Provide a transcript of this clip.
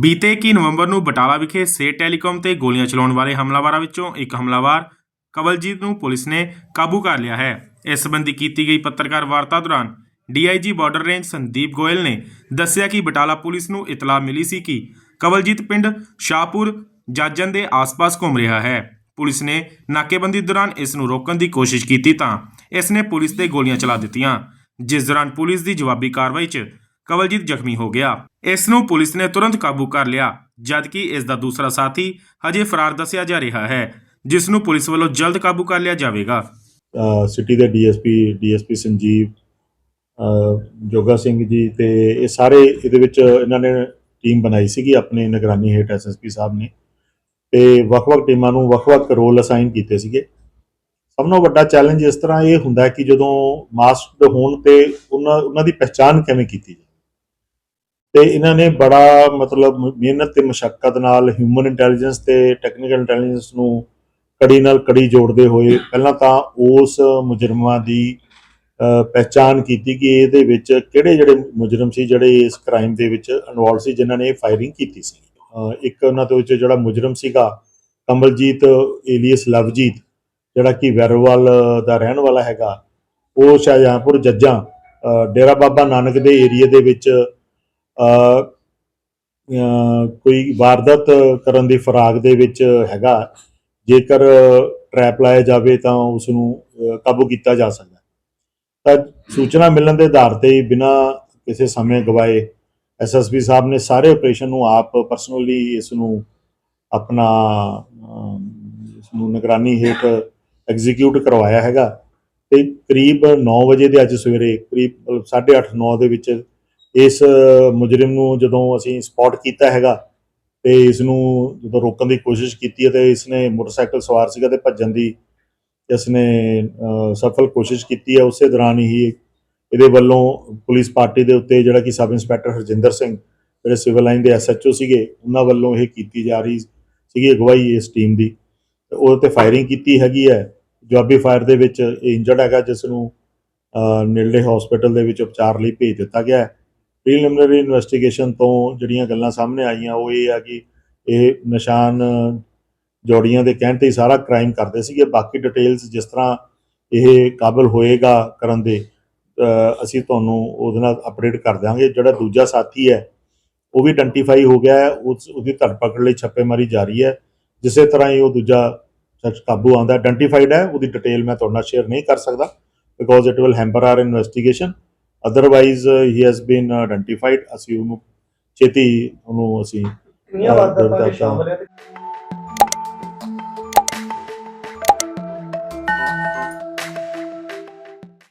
ਬੀਤੇ 21 ਨਵੰਬਰ ਨੂੰ ਬਟਾਲਾ ਵਿਖੇ ਸੇਟ ਟੈਲੀਕਾਮ ਤੇ ਗੋਲੀਆਂ ਚਲਾਉਣ ਵਾਲੇ ਹਮਲਾਵਰਾਂ ਵਿੱਚੋਂ ਇੱਕ ਹਮਲਾਵਰ ਕਵਲਜੀਤ ਨੂੰ ਪੁਲਿਸ ਨੇ ਕਾਬੂ ਕਰ ਲਿਆ ਹੈ। ਇਸ ਸੰਬੰਧੀ ਕੀਤੀ ਗਈ ਪੱਤਰਕਾਰ ਵਾਰਤਾ ਦੌਰਾਨ DIG border range Sandeep Goyal ਨੇ ਦੱਸਿਆ ਕਿ ਬਟਾਲਾ ਪੁਲਿਸ ਨੂੰ ਇਤਲਾਹ ਮਿਲੀ ਸੀ ਕਿ ਕਵਲਜੀਤ ਪਿੰਡ ਸ਼ਾਹਪੁਰ ਜਾਜਨ ਦੇ ਆਸ-ਪਾਸ ਘੁੰਮ ਰਿਹਾ ਹੈ। ਪੁਲਿਸ ਨੇ ਨਾਕੇਬੰਦੀ ਦੌਰਾਨ ਇਸ ਨੂੰ ਰੋਕਣ ਦੀ ਕੋਸ਼ਿਸ਼ ਕੀਤੀ ਤਾਂ ਇਸ ਨੇ ਪੁਲਿਸ ਤੇ ਗੋਲੀਆਂ ਚਲਾ ਦਿੱਤੀਆਂ। ਜਿਸ ਦੌਰਾਨ ਪੁਲਿਸ ਦੀ ਜਵਾਬੀ ਕਾਰਵਾਈ 'ਚ ਕਵਲਜੀਤ ਜ਼ਖਮੀ ਹੋ ਗਿਆ। ਇਸ ਨੂੰ ਪੁਲਿਸ ਨੇ ਤੁਰੰਤ ਕਾਬੂ ਕਰ ਲਿਆ, ਜਦਕਿ ਇਸ ਦਾ ਦੂਸਰਾ ਸਾਥੀ ਹਜੇ ਫਰਾਰ ਦੱਸਿਆ ਜਾ ਰਿਹਾ ਹੈ, ਜਿਸ ਨੂੰ ਪੁਲਿਸ ਵੱਲੋਂ ਜਲਦ ਕਾਬੂ ਕਰ ਲਿਆ ਜਾਵੇਗਾ। ਸਿਟੀ ਦੇ ਡੀਐਸਪੀ ਡੀਐਸਪੀ ਸੰਜੀਵ ਜੋਗਾ ਸਿੰਘ ਜੀ ਤੇ ਇਹ ਸਾਰੇ ਇਹਦੇ ਵਿੱਚ ਇਹਨਾਂ ਨੇ ਟੀਮ ਬਣਾਈ ਸੀਗੀ, ਆਪਣੇ ਨਿਗਰਾਨੀ ਹੇਠ ਐਸਐਸਪੀ ਸਾਹਿਬ ਨੇ। ਤੇ ਵੱਖ-ਵੱਖ ਟੀਮਾਂ ਨੂੰ ਵੱਖ-ਵੱਖ ਰੋਲ ਅਸਾਈਨ ਕੀਤੇ ਸੀਗੇ। ਸਭ ਤੋਂ ਵੱਡਾ ਚੈਲੰਜ ਇਸ ਤਰ੍ਹਾਂ ਇਹ ਹੁੰਦਾ ਹੈ ਕਿ ਜਦੋਂ ਮਾਸਕਡ ਹੋਣ ਤੇ ਉਹਨਾਂ ਉਹਨਾਂ ਦੀ ਪਛਾਣ ਕਿਵੇਂ ਕੀਤੀ ਜਾਵੇ। ਤੇ ਇਹਨਾਂ ਨੇ ਬੜਾ ਮਤਲਬ ਮਿਹਨਤ ਤੇ ਮਸ਼ੱਕਤ ਨਾਲ ਹਿਊਮਨ ਇੰਟੈਲੀਜੈਂਸ ਤੇ ਟੈਕਨੀਕਲ ਇੰਟੈਲੀਜੈਂਸ ਨੂੰ ਕੜੀ ਨਾਲ ਕੜੀ ਜੋੜਦੇ ਹੋਏ ਪਹਿਲਾਂ ਤਾਂ ਉਸ ਮੁਜਰਮਾਂ ਦੀ ਅ, ਪਹਿਚਾਣ ਕੀਤੀ ਕਿ ਇਹਦੇ ਵਿੱਚ ਕਿਹੜੇ ਜਿਹੜੇ ਮੁਜਰਮ ਸੀ ਜਿਹੜੇ ਇਸ ਕ੍ਰਾਈਮ ਦੇ ਵਿੱਚ ਇਨਵੋਲਵ ਸੀ ਜਿਨ੍ਹਾਂ ਨੇ ਫਾਇਰਿੰਗ ਕੀਤੀ ਸੀ। ਇੱਕ ਉਹਨਾਂ ਦੇ ਵਿੱਚ ਜਿਹੜਾ ਮੁਜਰਮ ਸੀਗਾ ਕਮਲਜੀਤ ਏਲੀਅਸ ਲਵਜੀਤ ਜਿਹੜਾ ਕਿ ਵੈਰੋਵਾਲ ਦਾ ਰਹਿਣ ਵਾਲਾ ਹੈਗਾ ਉਹ ਸ਼ਾਹਜਹਾਂਪੁਰ ਜੱਜਾਂ ਡੇਰਾ ਬਾਬਾ ਨਾਨਕ ਦੇ ਏਰੀਆ ਦੇ ਵਿੱਚ ਕੋਈ ਵਾਰਦਾਤ ਕਰਨ ਦੀ ਫਰਾਗ ਦੇ ਵਿੱਚ ਹੈਗਾ, ਜੇਕਰ ਟਰੈਪ ਲਾਇਆ ਜਾਵੇ ਤਾਂ ਉਸ ਨੂੰ ਕਾਬੂ ਕੀਤਾ ਜਾ ਸਕਦਾ। ਤਾਂ ਸੂਚਨਾ ਮਿਲਣ ਦੇ ਆਧਾਰ ਤੇ ਬਿਨਾਂ ਕਿਸੇ ਸਮੇਂ ਗਵਾਏ ਐਸਐਸਪੀ ਸਾਹਿਬ ਨੇ ਸਾਰੇ ਆਪਰੇਸ਼ਨ ਨੂੰ ਆਪ ਪਰਸਨਲੀ ਇਸ ਨੂੰ ਆਪਣਾ ਇਸ ਨੂੰ ਨਿਗਰਾਨੀ ਹੇਠ ਐਗਜ਼ੀਕਿਊਟ ਕਰਵਾਇਆ ਹੈਗਾ। ਤੇ ਕਰੀਬ 9 ਵਜੇ ਦੇ ਅੱਜ ਸਵੇਰੇ, ਕਰੀਬ 8:30 9 ਦੇ ਵਿੱਚ ਇਸ ਮੁਜਰਮ ਨੂੰ ਜਦੋਂ ਅਸੀਂ ਸਪੌਟ ਕੀਤਾ ਹੈਗਾ ਤੇ ਇਸ ਨੂੰ ਜਦੋਂ ਰੋਕਣ ਦੀ ਕੋਸ਼ਿਸ਼ ਕੀਤੀ ਹੈ ਤੇ ਇਸ ਨੇ ਮੋਟਰਸਾਈਕਲ ਸਵਾਰ ਸੀਗਾ ਤੇ ਭੱਜਣ ਦੀ ਇਸ ਨੇ ਸਫਲ ਕੋਸ਼ਿਸ਼ ਕੀਤੀ ਹੈ, ਉਸੇ ਦੌਰਾਨ ਹੀ ਇਹਦੇ ਵੱਲੋਂ ਪੁਲਿਸ ਪਾਰਟੀ ਦੇ ਉੱਤੇ ਜਿਹੜਾ ਕਿ ਸਬ ਇੰਸਪੈਕਟਰ ਹਰਜਿੰਦਰ ਸਿੰਘ, ਜਿਹੜੇ ਸਿਵਲ ਲਾਈਨ ਦੇ ਐਸਐਚਓ ਸੀਗੇ, ਉਹਨਾਂ ਵੱਲੋਂ ਇਹ ਕੀਤੀ ਜਾ ਰਹੀ ਸੀਗੀ ਅਗਵਾਈ ਇਸ ਟੀਮ ਦੀ। ਉਹਦੇ ਤੇ ਫਾਇਰਿੰਗ ਕੀਤੀ ਹੈਗੀ ਹੈ। ਜਵਾਬੀ ਫਾਇਰ ਦੇ ਵਿੱਚ ਇਹ ਇੰਜਰਡ ਹੈਗਾ, ਜਿਸ ਨੂੰ ਨੇੜਲੇ ਹਸਪੀਟਲ ਦੇ ਵਿੱਚ ਉਪਚਾਰ ਲਈ ਭੇਜ ਦਿੱਤਾ ਗਿਆ ਹੈ। ਪ੍ਰੀਲਿਮਿਨਰੀ ਇਨਵੈਸਟੀਗੇਸ਼ਨ ਤੋਂ ਜਿਹੜੀਆਂ ਗੱਲਾਂ ਸਾਹਮਣੇ ਆਈਆਂ, ਉਹ ਇਹ ਆ ਕਿ ਇਹ ਨਿਸ਼ਾਨ ਜੋੜੀਆਂ ਦੇ ਕਹਿਣ ਤੇ ਹੀ ਸਾਰਾ ਕ੍ਰਾਈਮ ਕਰਦੇ ਸੀਗੇ। ਬਾਕੀ ਡਿਟੇਲਸ ਜਿਸ ਤਰ੍ਹਾਂ ਇਹ ਕਾਬਲ ਹੋਏਗਾ ਕਰਨ ਦੇ ਅਸੀਂ ਤੁਹਾਨੂੰ ਉਹਦੇ ਨਾਲ ਅਪਡੇਟ ਕਰ ਦਿਆਂਗੇ। ਜਿਹੜਾ ਦੂਜਾ ਸਾਥੀ ਹੈ, ਉਹ ਵੀ ਆਇਡੈਂਟੀਫਾਈ ਹੋ ਗਿਆ ਹੈ। ਉਸ, ਉਹਦੀ ਧਰਪਕੜ ਲਈ ਛਾਪੇਮਾਰੀ ਜਾਰੀ ਹੈ। ਜਿਸੇ ਤਰ੍ਹਾਂ ਹੀ ਉਹ ਦੂਜਾ ਸੱਚ ਕਾਬੂ ਆਂਦਾ ਆਇਡੈਂਟੀਫਾਈਡ ਹੈ, ਉਹਦੀ ਡਿਟੇਲ ਮੈਂ ਤੁਹਾਡੇ ਨਾਲ ਸ਼ੇਅਰ ਨਹੀਂ ਕਰ ਸਕਦਾ। Because it will hamper our investigation otherwise he has been identified ਅਸੀਂ ਉਹਨੂੰ ਛੇਤੀ ਉਹਨੂੰ ਅਸੀਂ ਗੁਰਦਾਤਾ। ਵਿੱਚ ਸ਼ਾਮਲ ਹੈ